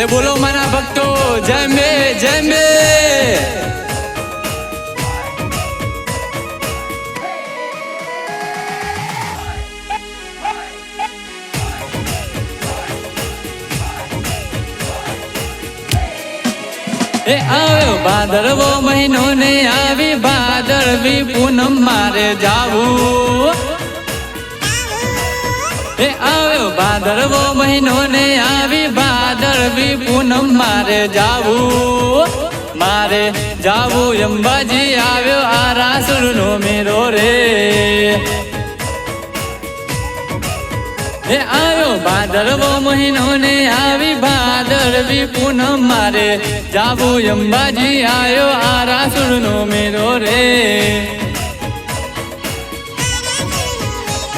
એ બોલો મારા ભક્તો, જય મે જય મે. એ આવ્યો ભાદરવો મહિનો ને આવી ભાદરવી પૂનમ મારે જાવું. ભાદરવો મહિનો ને આવી ભાદરવી પૂનમ મારે જાવું મારે જાવું. અંબાજી આવ્યો આ રાસુર નો મેરો રે. એ આવ્યો ભાદરવો મહિનો ને આવી ભાદરવી પૂનમ મારે જાવું. અંબાજી આવ્યો આ રાસુર નો મેરો રે.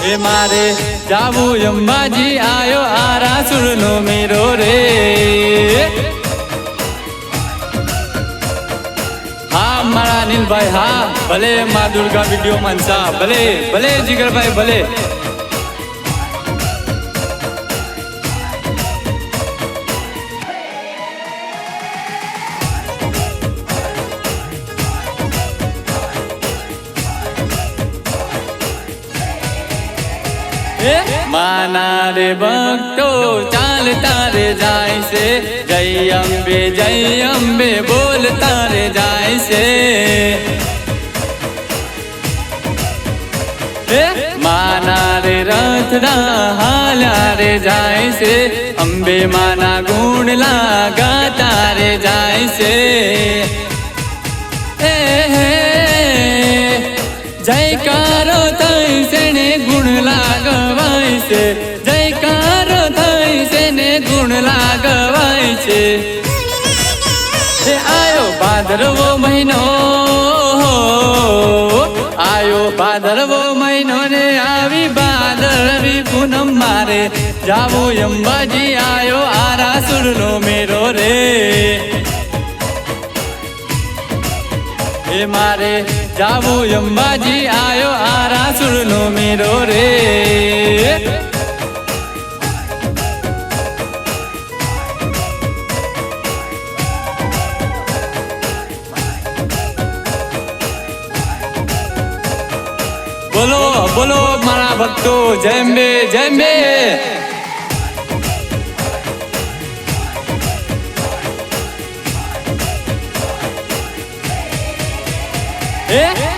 એ મારે જાવું અંબાજી, આયો આરાસુર રાસુર નો મેરો રે. હા, મારા અનિલભાઈ હા, ભલે મા દુર્ગા વીડિયો માનસા ભલે ભલે જીગરભાઈ, ભલે. માના રે ભક્તો ચાલતા રે જાય છે. જય અંબે જય અંબે બોલતા તારે જાય છે. માના રે રથડા હાલ્યા રે જાય છે. અંબે માના ગુણલા ગાતા રે જાય છે. છે. જયકાર થાય છે ને ગુણ લાગવાય છે. આયો ભાદરવો મહિનો આયો ભાદરવો મહિનો ને આવી ભાદરવી પૂનમ મારે. જાવો અંબાજી, આયો આરાસુર નો મેરો રે. એ મારે જાવું અંબાજી આયો આ રાસુર નો મેરો રે. બોલો બોલો, મારા ભક્તો જય અંબે જય અંબે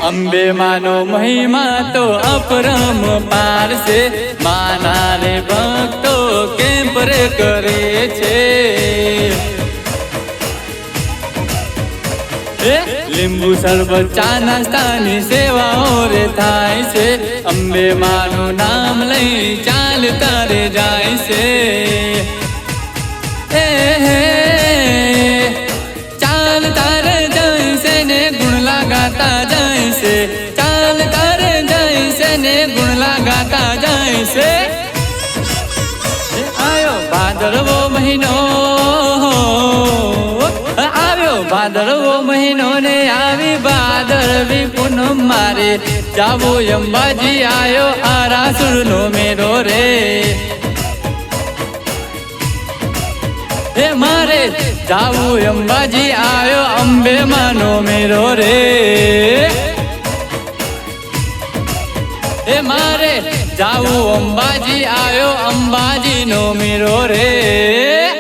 અંબે માનો મહિમા તો અપરમ પાર છે. રે ભક્તો કેમ પર કરે છે? લીંબુ સરબત ચા નાસ્તાની સેવાઓ રે થાય છે. અંબે માનું નામ લઈ ચાલતા રે જાય છે. લાગાતા જાય છે ચાલતા રે જાય છે ને ગુણ લાગાતા જાય છે એ આયો ભાદરવો મહિનો આવ્યો ભાદરવો મહિનો ને આવી ભાદરવી પૂનમ મારે જાવો અંબાજી આયો આ રાસુર નો હે મારે જાવું અંબાજી આવ્યો અંબે માનો મેરો રે. હે મારે જાવું અંબાજી આવ્યો અંબાજી નો મેરો રે.